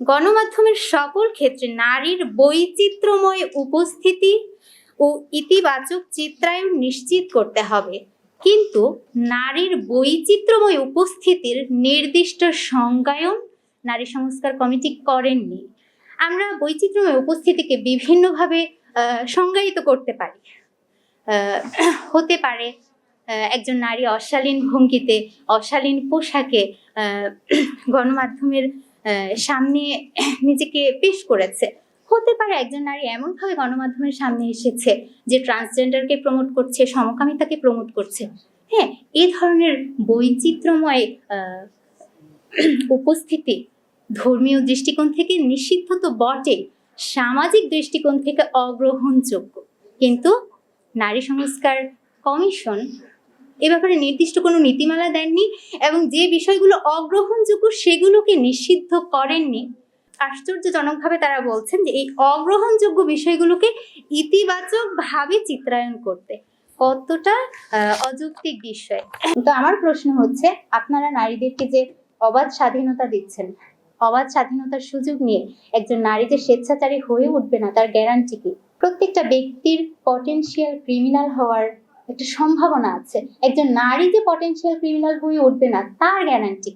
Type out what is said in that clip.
গণমাধ্যমের সকল ক্ষেত্রে নারীর বৈচিত্র্যময় উপস্থিতি ও ইতিবাচক চিত্রায়ন নিশ্চিত করতে হবে। কিন্তু নারীর বৈচিত্র্যময় উপস্থিতির নির্দিষ্ট সংজ্ঞায়ন নারী সংস্কার কমিটি করেননি। আমরা বৈচিত্র্যময় উপস্থিতিকে বিভিন্নভাবে সংজ্ঞায়িত করতে পারি। হতে পারে একজন নারী অশালীন ভঙ্গিতে, অশালীন পোশাকে গণমাধ্যমের সামনে নিজেকে পেশ করেছে। হতে পারে একজন নারী এমনভাবে গণমাধ্যমের সামনে এসেছে যে ট্রান্সজেন্ডারকে প্রমোট করছে, সমকামিতাকে প্রমোট করছে। হ্যাঁ এই ধরনের বৈচিত্র্যময় উপস্থিতি ধর্মীয় দৃষ্টিকোণ থেকে নিষিদ্ধ তো বটে সামাজিক দৃষ্টিকোণ থেকে অগ্রহণযোগ্য। কিন্তু নারী সংস্কার কমিশন এ ব্যাপারে নির্দিষ্ট কোনো নীতিমালা দেননি এবং যে বিষয়গুলো অগ্রহণযোগ্য সেগুলোকে নিষিদ্ধ করেননি। আশ্চর্যজনকভাবে তারা বলছেন যে এই অগ্রহণযোগ্য বিষয়গুলোকে ইতিবাচকভাবে চিত্রায়ন করতে কতটা অযৌক্তিক বিষয়? তো আমার প্রশ্ন হচ্ছে, আপনারা নারীদেরকে যে অবাধ স্বাধীনতা দিচ্ছেন, অবাধ স্বাধীনতার সুযোগ নিয়ে একজন নারী যে স্বেচ্ছাচারী হয়ে উঠবে না, তার গ্যারান্টি কি? প্রত্যেকটা ব্যক্তির পটেনশিয়াল ক্রিমিনাল হওয়ার একটা সম্ভাবনা আছে। একজন নারী যে পটেন্সিয়াল ক্রিমিনাল হয়ে উঠবে না তার গ্যারান্টি